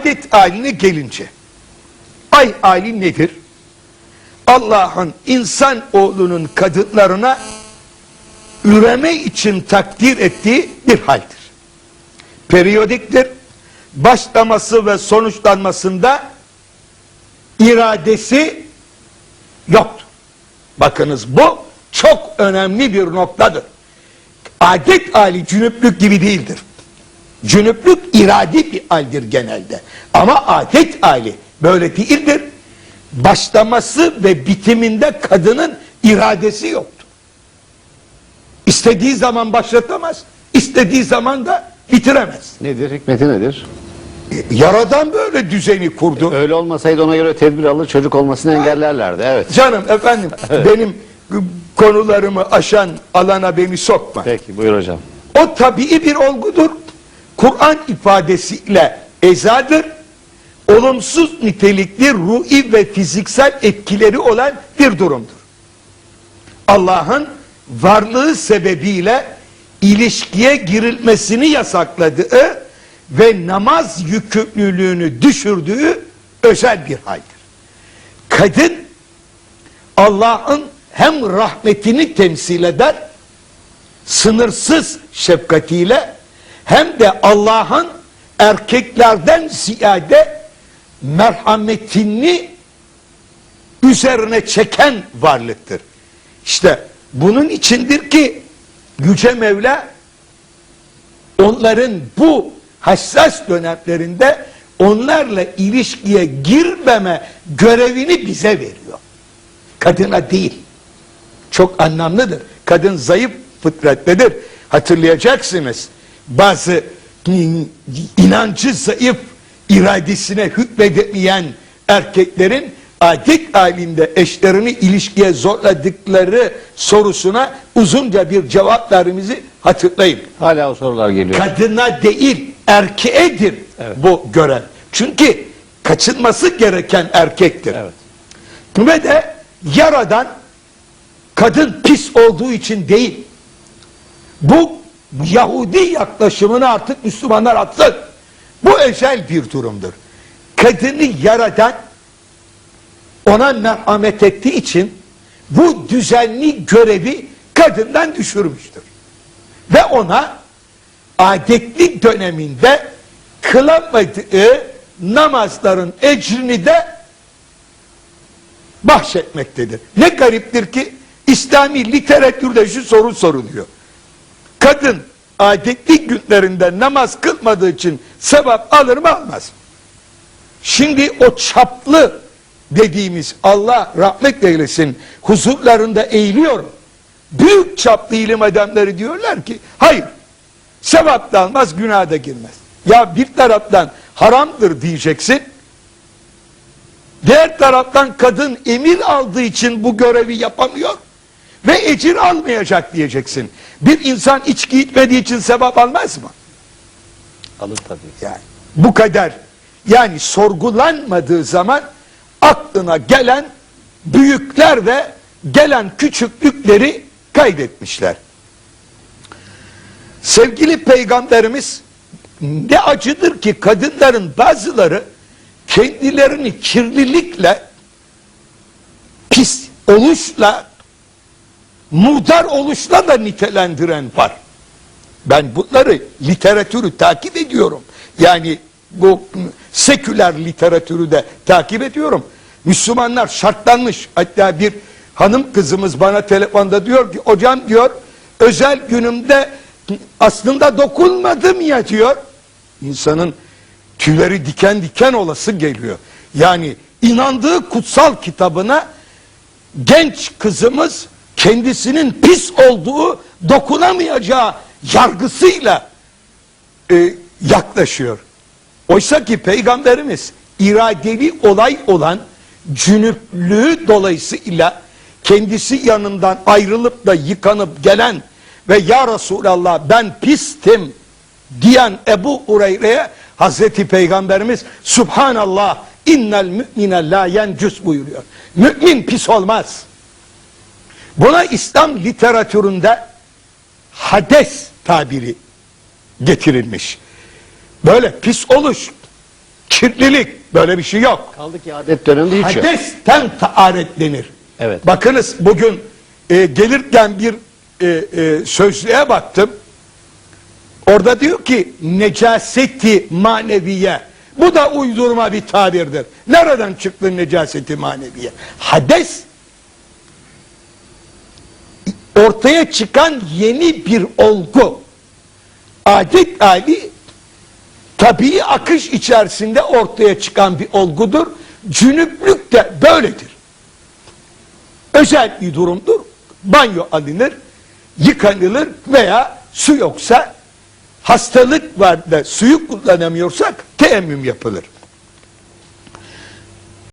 adet haline gelince ay hali nedir? Allah'ın insan oğlunun kadınlarına üreme için takdir ettiği bir haldir. Periyodiktir. Başlaması ve sonuçlanmasında iradesi yoktur. Bakınız bu çok önemli bir noktadır. Adet hali cünüplük gibi değildir. Cünüplük iradi bir haldir genelde. Ama adet hali böyle değildir. Başlaması ve bitiminde kadının iradesi yoktur. İstediği zaman başlatamaz, istediği zaman da bitiremez. Nedir? Hikmeti nedir? E, Yaradan böyle düzeni kurdu. Öyle olmasaydı ona göre tedbir alır çocuk olmasını engellerlerdi. Evet. Canım efendim benim konularımı aşan alana beni sokma. Peki buyur hocam. O tabii bir olgudur. Kur'an ifadesiyle ezadır. Olumsuz nitelikli ruhi ve fiziksel etkileri olan bir durumdur. Allah'ın varlığı sebebiyle ilişkiye girilmesini yasakladığı ve namaz yükümlülüğünü düşürdüğü özel bir haldir. Kadın Allah'ın hem rahmetini temsil eder sınırsız şefkatiyle hem de Allah'ın erkeklerden ziyade merhametini üzerine çeken varlıktır. İşte bunun içindir ki Yüce Mevla onların bu hassas dönemlerinde onlarla ilişkiye girmeme görevini bize veriyor. Kadına değil. Çok anlamlıdır. Kadın zayıf fıtrattedir. Hatırlayacaksınız. Bazı inancı zayıf, iradesine hükmedemeyen erkeklerin adet halinde eşlerini ilişkiye zorladıkları sorusuna uzunca bir cevap verdiğimizi hatırlayın. Hala o sorular geliyor. Kadına değil erkeğedir bu görev. Çünkü kaçınması gereken erkektir. Evet. Ve de yaradan kadın pis olduğu için değil. Bu Yahudi yaklaşımını artık Müslümanlar atsın. Bu özel bir durumdur. Kadını yaradan ona merhamet ettiği için bu düzenli görevi kadından düşürmüştür. Ve ona adetli döneminde kılamadığı namazların ecrini de bahşetmektedir. Ne gariptir ki İslami literatürde şu soru soruluyor. Kadın adetli günlerinde namaz kılmadığı için sevap alır mı almaz? Şimdi o çaplı dediğimiz Allah rahmet eylesin huzurlarında eğiliyor. Büyük çaplı ilim adamları diyorlar ki hayır sevap da almaz günah da girmez. Ya bir taraftan haramdır diyeceksin. Diğer taraftan kadın emir aldığı için bu görevi yapamıyor ve ecir almayacak diyeceksin. Bir insan içki içmediği için sevap almaz mı? Alır tabii. Yani bu kadar yani sorgulanmadığı zaman aklına gelen büyükler ve gelen küçüklükleri kaydetmişler. Sevgili peygamberimiz ne acıdır ki kadınların bazıları kendilerini kirlilikle pis oluşla murdar oluşla da nitelendiren var. Ben bunları literatürü takip ediyorum. Yani bu seküler literatürü de takip ediyorum. Müslümanlar şartlanmış. Hatta bir hanım kızımız bana telefonda diyor ki hocam diyor özel günümde aslında dokunmadım ya diyor. İnsanın tüyleri diken diken olası geliyor. Yani inandığı kutsal kitabına genç kızımız kendisinin pis olduğu dokunamayacağı yargısıyla e, yaklaşıyor. Oysa ki peygamberimiz iradeli olay olan cünüplüğü dolayısıyla kendisi yanından ayrılıp da yıkanıp gelen ve ya Resulallah ben pistim diyen Ebu Ureyre'ye Hazreti Peygamberimiz Subhanallah innel mü'mine la yencüs buyuruyor. Mümin pis olmaz. Buna İslam literatüründe hades tabiri getirilmiş. Böyle pis oluş kirlilik böyle bir şey yok. Kaldı ki adet döneminde hiç yok. Hadesten taaret denir. Evet. Bakınız bugün e, gelirken bir e, e, sözlüğe baktım. Orada diyor ki necaseti maneviye. Bu da uydurma bir tabirdir. Nereden çıktı necaseti maneviye? Hades ortaya çıkan yeni bir olgu. Adet hali tabii akış içerisinde ortaya çıkan bir olgudur. Cünüplük de böyledir. Özel bir durumdur. Banyo alınır, yıkanılır veya su yoksa hastalık var da suyu kullanamıyorsak teyemmüm yapılır.